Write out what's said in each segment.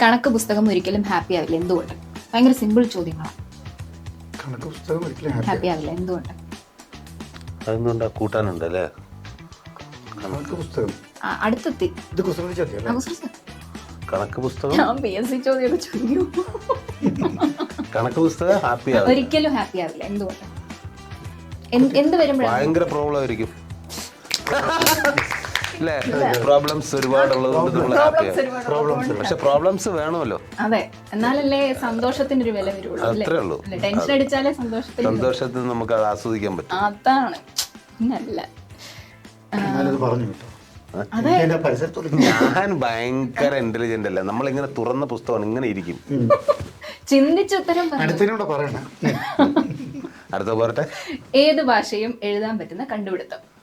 കണക്ക് പുസ്തകം ഒരിക്കലും ഹാപ്പി ആവില്ല. എന്തുകൊണ്ട്? ഭയങ്കര സിമ്പിൾ ചോദ്യങ്ങളാണ് കണക്ക് പുസ്തകം ഒരിക്കലും ഹാപ്പി ആവില്ല. എന്തുകൊണ്ട്? അതെന്തുകൊണ്ടാ കൂട്ടാനുണ്ടല്ലേ കണക്ക് പുസ്തകം. ആ, അടുത്തെത്തി. ഇത് കുസൃതി ചോദ്യം ആ. കണക്ക് പുസ്തകം? ഞാൻ പി എസ് സി ചോദ്യമൊക്കെ ചോദിക്കൂ. കണക്ക് പുസ്തകം ഹാപ്പി ആവും ഒരിക്കലും ഹാപ്പി ആവില്ല. എന്തുകൊണ്ട്? എന്ത് എന്ത് വരുമ്പോഴാണ്? ഭയങ്കര പ്രോബ്ലം ആയിരിക്കും. അല്ലേ പ്രോബ്ലംസ് ഒരുപാടുള്ളത് കൊണ്ട് നമ്മൾ ഹാപ്പി പ്രോബ്ലംസ് പക്ഷെ പ്രോബ്ലംസ് വേണമല്ലോ. അതെ. എന്നാലല്ലേ സന്തോഷത്തിന് ഒരു വില വരുള്ളൂ അല്ലേ? അത്രേ ഉള്ളൂ. അല്ലേ? ടെൻഷൻ അടിച്ചാലേ സന്തോഷത്തിന് സന്തോഷത്തിൽ നമുക്ക് അത് ആസ്വദിക്കാൻ പറ്റും. അതാണ്. പിന്നല്ല. ഞാനത് പറഞ്ഞു കേട്ടോ. എനിക്ക് എന്റെ പരിസരത്തോട് ഞാൻ ഭയങ്കര ഇന്റലിജന്റ് അല്ല. നമ്മളിങ്ങനെ തുറന്ന പുസ്തകമാണ് ഇങ്ങനെ ഇരിക്കും. ചിന്തിച്ചുത്തരം അടുത്തതിനൂടെ പറയണേ. അടുത്ത പോരട്ടെ. ഏത് ഭാഷയും എഴുതാൻ പറ്റുന്ന കണ്ടുപിടുത്തം.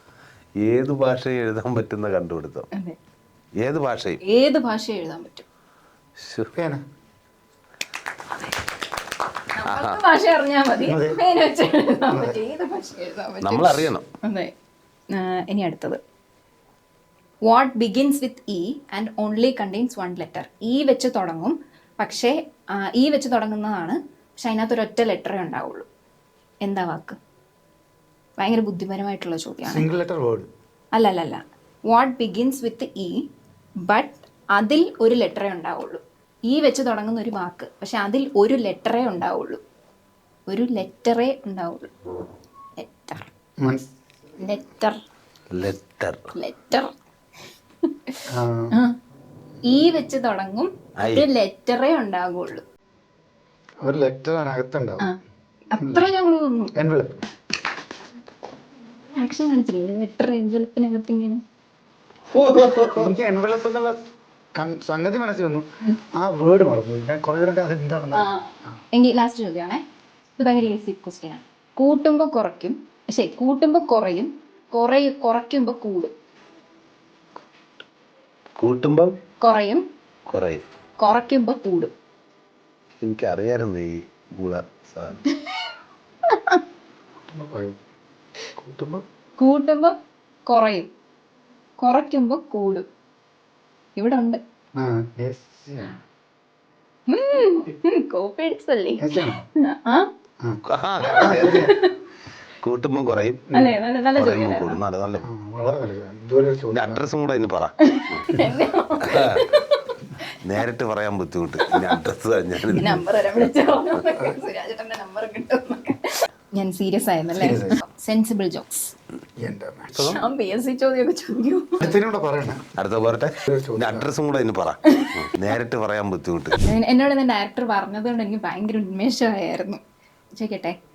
ഏത് ഭാഷയും എഴുതാൻ പറ്റുന്ന കണ്ടുപിടുത്തം. ഏത് ഭാഷയും. ഏത് ഭാഷയും എഴുതാൻ പറ്റും. ഭാഷ അറിഞ്ഞാൽ മതി. ഏത് ഭാഷ എഴുതാൻ പറ്റും. നമ്മൾ അറിയണം അതെ ഇനി അടുത്തത്. What begins with E and only contains one letter E വെച്ച് തുടങ്ങും. പക്ഷേ ഇ വെച്ച് തുടങ്ങുന്നതാണ്. പക്ഷെ അതിനകത്ത് ഒരൊറ്റ ലെറ്ററേ ഉണ്ടാവുള്ളൂ. എന്താ വാക്ക്? ഭയങ്കര ബുദ്ധിപരമായിട്ടുള്ള ചോദ്യമാണ്. സിംഗിൾ ലെറ്റർ വേർഡ് അല്ല അല്ല അല്ല what begins with E but അതിൽ ഒരു ലെറ്ററേ ഉണ്ടാവുള്ളൂ. ഇ വെച്ച് തുടങ്ങുന്ന ഒരു വാക്ക് പക്ഷെ അതിൽ ഒരു ലെറ്ററേ ഉണ്ടാവുള്ളൂ. ഒരു ലെറ്ററേ ഉണ്ടാവുള്ളൂ. ലെറ്റർ ലെറ്റർ ലെറ്റർ ലെറ്റർ ഈ വെച്ച് തുടങ്ങും ഒരു ലെറ്ററേ ഉണ്ടാകുള്ളൂ ഒരു ലെറ്റർ അകത്തുണ്ടാവും അത്ര ഞങ്ങൾ ആക്ഷൻ കാണിച്ചില്ലേ? ലെറ്റർ എൻവലപ്പിനകത്ത് ഇങ്ങനെ? എനിക്ക് എൻവലപ്പ് എന്നുള്ള സംഗതി മനസ്സിൽ വന്നു. ആ വേർഡ് മറന്നു ഞാൻ കുറെ നേരം അത് എന്താണെന്ന് എങ്കിൽ ലാസ്റ്റ് ചോദ്യമാണേ. ഇത് ഭയങ്കര ഈസി ക്വസ്റ്റ്യൻ ആണ്. കൂട്ടുമ്പോൾ കുറയ്ക്കും. ശരി കൂട്ടുമ്പോൾ കുറയും. കുറയും കുറയ്ക്കുമ്പോൾ കൂടും. കൂട്ടുമ്പം കുറയും. കുറയും. കുറയ്ക്കുമ്പോൾ കൂടും. എനിക്കറിയായിരുന്നു ഈ ഗുള സാധനം. കൂട്ടുമ്പോ? കുറയും. കുറയ്ക്കുമ്പോ കൂടും. ഇവിടെ ഉണ്ട് ആ yes. കോപ്പി അടിച്ചല്ലേ Yes ആണോ? ആ ആഹാ. കുറയും. അല്ലേ നല്ല നല്ല കൂടും. അഡ്രസ്സും കൂടെ ഇനി പറ. നേരിട്ട് പറയാൻ ബുദ്ധിമുട്ട്. അഡ്രസ് അഡ്രസ്സ് ഞാൻ നമ്പർ കിട്ടും. ഞാൻ സീരിയസ് ആയിരുന്നല്ലേ സെൻസിബിൾ ജോക്സ് ഞാൻ പി എസ് സി ചോദ്യമൊക്കെ ചോദിക്കൂ അടുത്തതിനൂടെ പറയണേ. അടുത്ത പോരട്ടെ. ഇനി അഡ്രസ്സും കൂടെ ഇനി പറ. നേരിട്ട് പറയാൻ ബുദ്ധിമുട്ട്. എന്നോട് ഡയറക്ടർ പറഞ്ഞത് കൊണ്ട് എനിക്ക് ഭയങ്കര ഉന്മേഷമായിരുന്നു. ചോദിക്കട്ടെ?